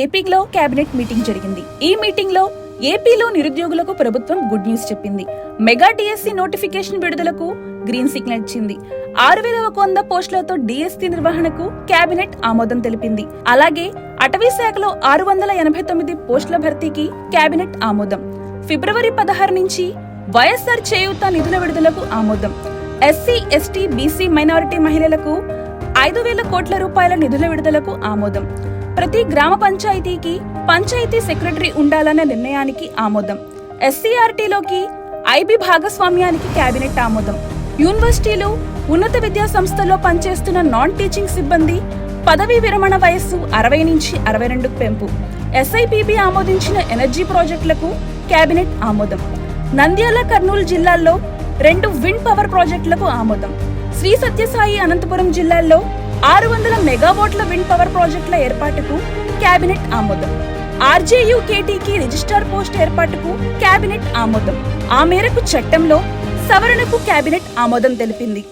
ఏపీలో cabinet meeting జరిగింది. ఈ మీటింగ్లో ఏపీలో నిరుద్యోగులకు ప్రభుత్వం గుడ్ న్యూస్ చెప్పింది. మెగా డిఎస్సి నోటిఫికేషన్ విడుదలకు గ్రీన్ సిగ్నల్ ఇచ్చింది. ఆరు వేల ఒక వంద పోస్టులతో డిఎస్సి నిర్వహణకు కేబినెట్ ఆమోదం తెలిపింది. అలాగే అటవీ శాఖలో ఆరు వందల ఎనభై తొమ్మిది పోస్టుల భర్తీకి కేబినెట్ ఆమోదం. ఫిబ్రవరి పదహారు నుంచి వైఎస్ఆర్ చేయూత నిధుల విడుదలకు ఆమోదం. ఎస్సీ ఎస్టీ బీసీ మైనారిటీ మహిళలకు ఐదు వేల కోట్ల రూపాయల నిధుల విడుదలకు ఆమోదం. ప్రతి గ్రామ పంచాయతీకి పంచాయతీ సెక్రటరీ ఉండాలన్న నిర్ణయానికి ఆమోదం. ఎస్సీఆర్టీలోకి ఐబీ భాగస్వామ్యానికి కేబినెట్ ఆమోదం. యూనివర్సిటీలు ఉన్నత విద్యా సంస్థల్లో పనిచేస్తున్న నాన్ టీచింగ్ సిబ్బంది పదవీ విరమణ వయస్సు అరవై నుంచి అరవై రెండుకు పెంపు. ఎస్ఐపిబి ఆమోదించిన ఎనర్జీ ప్రాజెక్టులకు కేబినెట్ ఆమోదం. నంద్యాల కర్నూలు జిల్లాల్లో రెండు విండ్ పవర్ ప్రాజెక్టులకు ఆమోదం. శ్రీ సత్యసాయి అనంతపురం జిల్లాల్లో ఆరు వందల మెగావాట్ల విండ్ పవర్ ప్రాజెక్టుల ఏర్పాటుకు కేబినెట్ ఆమోదం. ఆర్జేయు కేటీకి రిజిస్టర్ పోస్ట్ ఏర్పాటుకు కేబినెట్ ఆమోదం. ఆ మేరకు చట్టంలో సవరణకు కేబినెట్ ఆమోదం తెలిపింది.